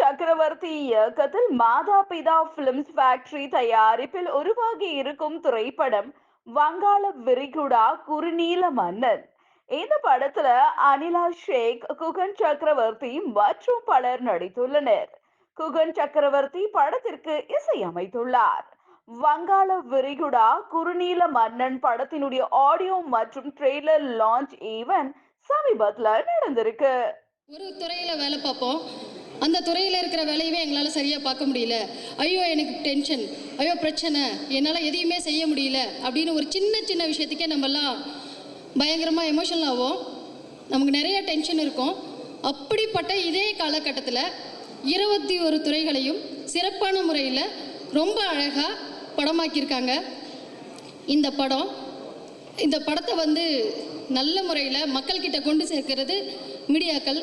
சக்கரவர்த்தி இயக்கத்தில் மாதா பிதா பிலிம்ஸ் ஃபேக்டரி தயாரிப்பில் உருவாகி இருக்கும் திரைப்படம் வங்காள விரிகுடா குறுநீல மன்னன். இந்த படத்துல அனிலா ஷேக் குகன் சக்கரவர்த்தி மற்றும் பலர் நடித்துள்ளனர். குகன் சக்கரவர்த்தி படத்திற்கு இசையமைத்துள்ளார். வங்காள விரிகுடா குறுநீல மன்னன் படத்தினுடைய ஆடியோ மற்றும் ட்ரெய்லர் லான்ச் ஈவன் சமீபத்துல நடந்திருக்கு. ஒரு துறையில வேலை பார்ப்போம். அந்த துறையில் இருக்கிற வேலையவே எங்களால் சரியாக பார்க்க முடியல. ஐயோ எனக்கு டென்ஷன் ஐயோ பிரச்சனை. என்னால் எதையுமே செய்ய முடியல. அப்படின்னு ஒரு சின்ன சின்ன விஷயத்துக்கே நம்மலாம் பயங்கரமாக எமோஷனல் ஆகும் நமக்கு நிறைய டென்ஷன் இருக்கும். அப்படிப்பட்ட இதே காலகட்டத்தில் இருபத்தி ஒரு துறைகளையும் சிறப்பான முறையில் ரொம்ப அழகாக படமாக்கியிருக்காங்க. இந்த படம் இந்த படத்தை வந்து நல்ல முறையில் மக்கள்கிட்ட கொண்டு சேர்க்கிறது மீடியாக்கள்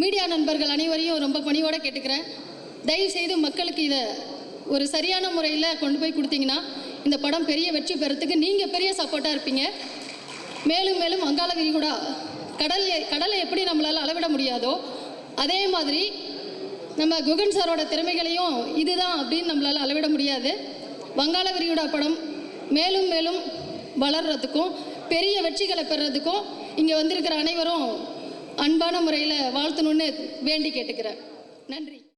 மீடியா நண்பர்கள் அனைவரையும் ரொம்ப பணியோடு கேட்டுக்கிறேன். தயவு செய்து மக்களுக்கு இதை ஒரு சரியான முறையில் கொண்டு போய் கொடுத்தீங்கன்னா இந்த படம் பெரிய வெற்றி பெறத்துக்கு நீங்கள் பெரிய சப்போர்ட்டாக இருப்பீங்க. மேலும் மேலும் வங்காள விரிகுடா கடல் கடலை எப்படி நம்மளால் அளவிட முடியாதோ அதே மாதிரி நம்ம குகன் சாரோட திறமைகளையும் இதுதான் அப்படின்னு நம்மளால் அளவிட முடியாது. வங்காள விரிகுடா படம் மேலும் மேலும் வளர்றதுக்கும் பெரிய வெற்றிகளை பெறதுக்கும் இங்கே வந்திருக்கிற அனைவரும் அன்பான முறையில் வாழ்த்தணும்னு வேண்டி கேட்டுக்கிறேன். நன்றி.